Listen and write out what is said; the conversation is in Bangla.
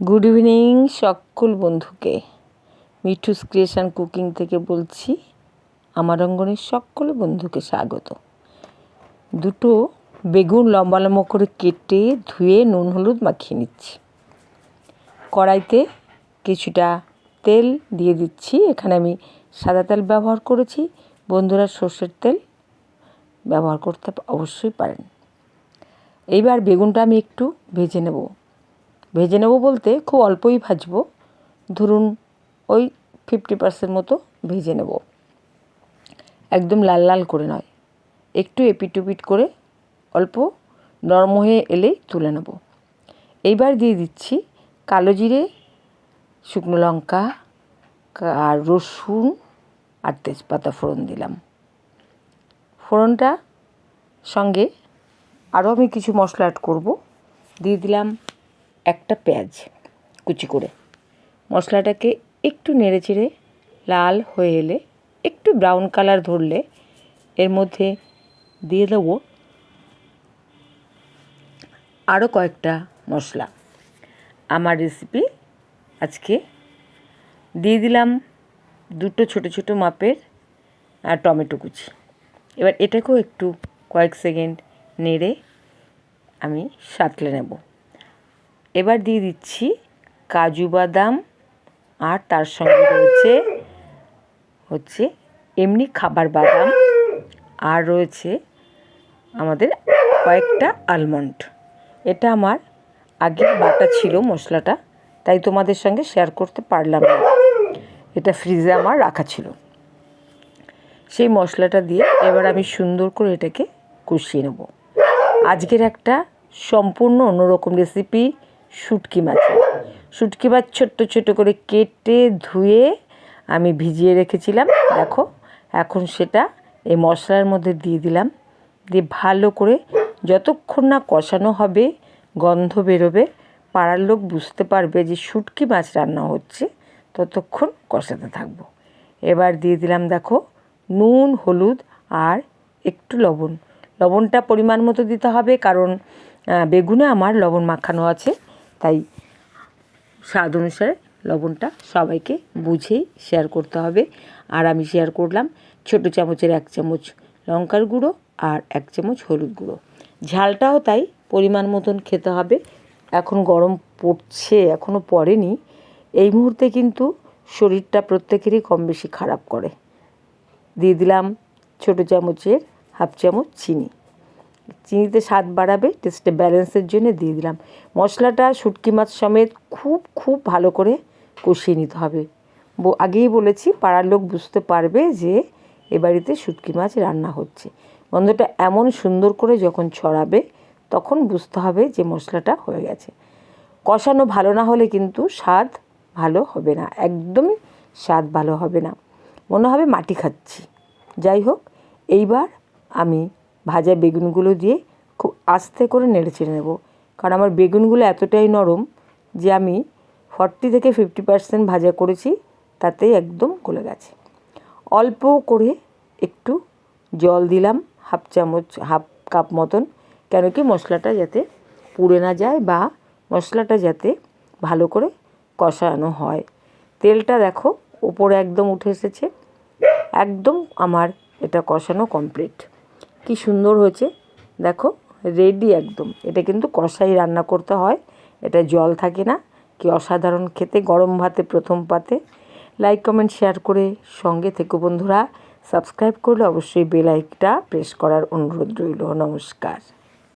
গুড ইভিনিং সকল বন্ধুকে। মিঠুস ক্রিয়েশন কুকিং থেকে বলছি, আমার অঙ্গনের সকল বন্ধুকে স্বাগত। দুটো বেগুন লম্বা লম্বা করে কেটে ধুয়ে নুন হলুদ মাখিয়ে নিচ্ছি। কড়াইতে কিছুটা তেল দিয়ে দিচ্ছি। এখানে আমি সাদা তেল ব্যবহার করেছি। বন্ধুরা সর্ষের তেল ব্যবহার করতে অবশ্যই পারেন। এইবার বেগুনটা আমি একটু ভেজে নেব। ভেজে নেব বলতে খুব অল্পই ভাজবো। ধরুন ওই ফিফটি পার্সেন্ট মতো ভেজে নেব। একদম লাল লাল করে নয়। একটু এপিট করে অল্প নরম হয়ে এলেই তুলে নেব। এইবার দিয়ে দিচ্ছি কালো জিরে, শুকনো লঙ্কা আর রসুন আর তেজপাতা ফোড়ন দিলাম। ফোড়নটা সঙ্গে আরও আমি কিছু মশলা অ্যাড করব। দিয়ে দিলাম একটা পেঁয়াজ কুচি করে। মশলাটাকে একটু নেড়ে চেড়ে লাল হয়ে এলে একটু ব্রাউন কালার ধরলে এর মধ্যে দিয়ে দেবো আরও কয়েকটা মশলা। আমার রেসিপি আজকে দিয়ে দিলাম দুটো ছোটো ছোটো মাপের আর টমেটো কুচি। এবার এটাকেও একটু কয়েক সেকেন্ড নেড়ে আমি সাঁতলে নেব। এবার দিয়ে দিচ্ছি কাজু বাদাম আর তার সঙ্গে রয়েছে হচ্ছে এমনি খাবার বাদাম আর রয়েছে আমাদের কয়েকটা আলমন্ড এটা আমার আগের বাটা ছিল মশলাটা, তাই তোমাদের সঙ্গে শেয়ার করতে পারলাম না। এটা ফ্রিজে আমার রাখা ছিল। সেই মশলাটা দিয়ে এবার আমি সুন্দর করে এটাকে কষিয়ে নেব। আজকের একটা সম্পূর্ণ অন্যরকম রেসিপি শুটকি মাছের শুটকি মাছ ছোট্ট ছোটো করে কেটে ধুয়ে আমি ভিজিয়ে রেখেছিলাম। দেখো, এখন সেটা এই মশলার মধ্যে দিয়ে দিলাম। দিয়ে ভালো করে যতক্ষণ না কষানো হবে, গন্ধ বেরোবে, পাড়ার লোক বুঝতে পারবে যে শুটকি মাছ রান্না হচ্ছে, ততক্ষণ কষাতে থাকব। এবার দিয়ে দিলাম, দেখো, নুন, হলুদ আর একটু লবণ। লবণটা পরিমাণ মতো দিতে হবে, কারণ বেগুনে আমার লবণ মাখানো আছে। তাই স্বাদ অনুসারে লবণটা সবাইকে বুঝেই শেয়ার করতে হবে। আর আমি শেয়ার করলাম ছোটো চামচের এক চামচ লঙ্কার গুঁড়ো আর এক চামচ হলুদ গুঁড়ো। ঝালটাও তাই পরিমাণ মতন খেতে হবে। এখন গরম পড়ছে এখনও পড়েনি। এই মুহূর্তে কিন্তু শরীরটা প্রত্যেকেরই কম বেশি খারাপ করে। দিয়ে দিলাম ছোটো চামচের হাফ চামচ চিনি। চিনিতে স্বাদ বাড়াবে টেস্টে ব্যালেন্সের জন্য দিয়ে দিলাম। মশলাটা, শুটকি মাছ সমেত খুব খুব ভালো করে কষিয়ে নিতে হবে। আগেই বলেছি, পাড়ার লোক বুঝতে পারবে যে এ বাড়িতে শুটকি মাছ রান্না হচ্ছে। গন্ধটা এমন সুন্দর করে যখন ছড়াবে, তখন বুঝতে হবে যে মশলাটা হয়ে গেছে। কষানো ভালো না হলে কিন্তু স্বাদ ভালো হবে না, একদমই স্বাদ ভালো হবে না। মনে হবে মাটি খাচ্ছি। যাই হোক, এইবার আমি ভাজা বেগুনগুলো দিয়ে খুব আস্তে করে নেড়ে চেড়ে নেব। কারণ আমার বেগুনগুলো এতটাই নরম যে আমি ফর্টি থেকে ফিফটি পার্সেন্ট ভাজা করেছি, তাতেই একদম গলে গেছে। অল্প করে একটু জল দিলাম হাফ চামচ, হাফ কাপ মতন, কেন কি মশলাটা যাতে পুড়ে না যায় বা মশলাটা যাতে ভালো করে কষানো হয়। তেলটা দেখো, ওপরে একদম উঠে এসেছে। একদম আমার এটা কষানো কমপ্লিট। কি সুন্দর হয়েছে। দেখো রেডি একদম। এটা কিন্তু কষাই রান্না করতে হয়। এটা জল থাকে না। কি অসাধারণ খেতে, গরম ভাতে, প্রথম পাতে। লাইক কমেন্ট শেয়ার করে সঙ্গে থেকো বন্ধুরা। সাবস্ক্রাইব করলে অবশ্যই বেলাইকটা প্রেস করার অনুরোধ রইল। নমস্কার।